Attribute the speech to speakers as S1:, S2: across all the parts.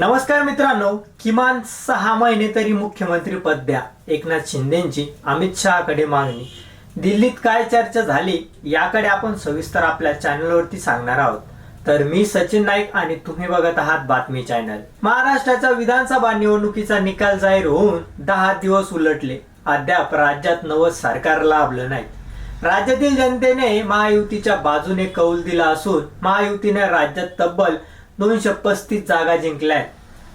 S1: नमस्कार मित्रांनो किमान सहा महिने तरी मुख्यमंत्री पद द्या. एकनाथ शिंदेची अमित शहाकडे मागणी. दिल्लीत काय चर्चा झाली याकडे आपण सविस्तर आपल्या चॅनलवरती सांगणार आहोत. तर मी सचिन नाईक आणि तुम्ही बघत आहात बातमी चॅनल. महाराष्ट्राच्या विधानसभा निवडणुकीचा निकाल जाहीर होऊन दहा दिवस उलटले. अद्याप राज्यात नवं सरकार लाभलं नाही. राज्यातील जनतेने महायुतीच्या बाजूने कौल दिला असून महायुतीने राज्यात तब्बल दोनशे पस्तीस जागा जिंकल्या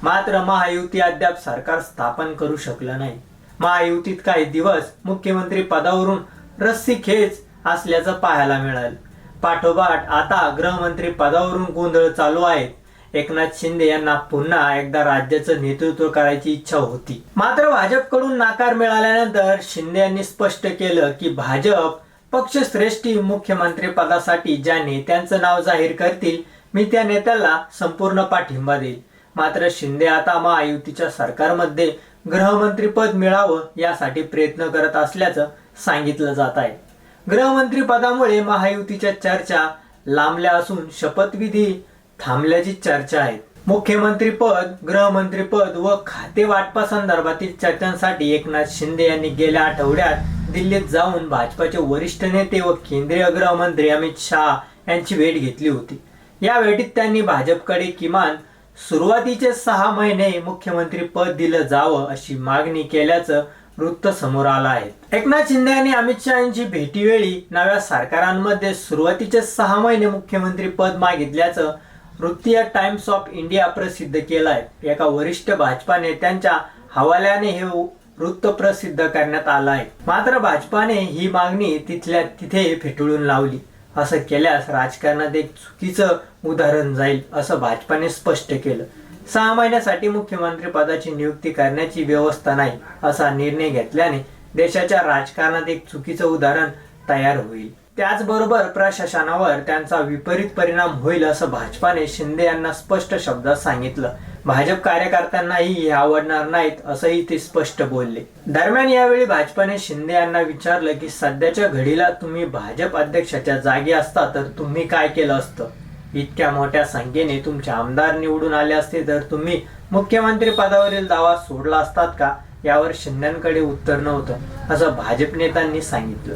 S1: मात्र महायुती अद्याप सरकार स्थापन करू शकलं नाही. महायुतीत काही दिवस मुख्यमंत्री पदावरून रस्सी खेच असल्याचं पाहायला मिळालं. पाठोपाठ आता गृहमंत्री पदावरून गोंधळ चालू आहे एकनाथ शिंदे यांना पुन्हा एकदा राज्याचं नेतृत्व करायची इच्छा होती. मात्र भाजपकडून नाकार मिळाल्यानंतर शिंदे यांनी स्पष्ट केलं की भाजप पक्षश्रेष्ठी मुख्यमंत्री पदासाठी ज्या नेत्यांचं नाव जाहीर करतील मी त्या नेत्याला संपूर्ण पाठिंबा देईल मात्र शिंदे आता महायुतीच्या सरकारमध्ये गृहमंत्री पद मिळावं यासाठी प्रयत्न करत असल्याचं सांगितलं जात आहे. गृहमंत्री पदामुळे महायुतीच्या चर्चा लांबल्या असून शपथविधी थांबल्याची चर्चा आहे. मुख्यमंत्री पद गृहमंत्री पद व खाते वाटपा संदर्भातील चर्चांसाठी एकनाथ शिंदे यांनी गेल्या आठवड्यात दिल्लीत जाऊन भाजपाचे वरिष्ठ नेते व केंद्रीय गृहमंत्री अमित शहा यांची भेट घेतली होती. या भेटीत त्यांनी भाजपकडे किमान सुरुवातीचे सहा महिने मुख्यमंत्री पद दिलं जावं अशी मागणी केल्याचं वृत्त समोर आलं आहे. एकनाथ शिंदे आणि अमित शहा यांची भेटीवेळी नव्या सरकारांमध्ये सुरुवातीचे सहा महिने मुख्यमंत्री पद मागितल्याचं वृत्तीय टाइम्स ऑफ इंडिया प्रसिद्ध केलं आहे एका वरिष्ठ भाजपा नेत्यांच्या हवाल्याने हे वृत्त प्रसिद्ध करण्यात आलं आहे. मात्र भाजपाने ही मागणी तिथल्या तिथे फेटाळून लावली. असं केल्यास राजकारणात एक चुकीचं उदाहरण जाईल असं भाजपाने स्पष्ट केलं. सहा महिन्यासाठी मुख्यमंत्री पदाची नियुक्ती करण्याची व्यवस्था नाही असा निर्णय घेतल्याने देशाच्या राजकारणात एक चुकीचं उदाहरण तयार होईल. त्याचबरोबर प्रशासनावर त्यांचा विपरीत परिणाम होईल असं भाजपाने शिंदे यांना स्पष्ट शब्दात सांगितलं. भाजप कार्यकर्त्यांनाही हे आवडणार नाहीत असंही ते स्पष्ट बोलले. दरम्यान यावेळी भाजपाने शिंदे यांना विचारलं की सध्याच्या घडीला तुम्ही भाजप अध्यक्षाच्या जागी असता तर तुम्ही काय केलं असतं? इतक्या मोठ्या संख्येने तुमचे आमदार निवडून आले असते तर तुम्ही मुख्यमंत्री पदावरील दावा सोडला असतात का? यावर शिंदेकडे उत्तर नव्हतं असं भाजप नेत्यांनी सांगितलं.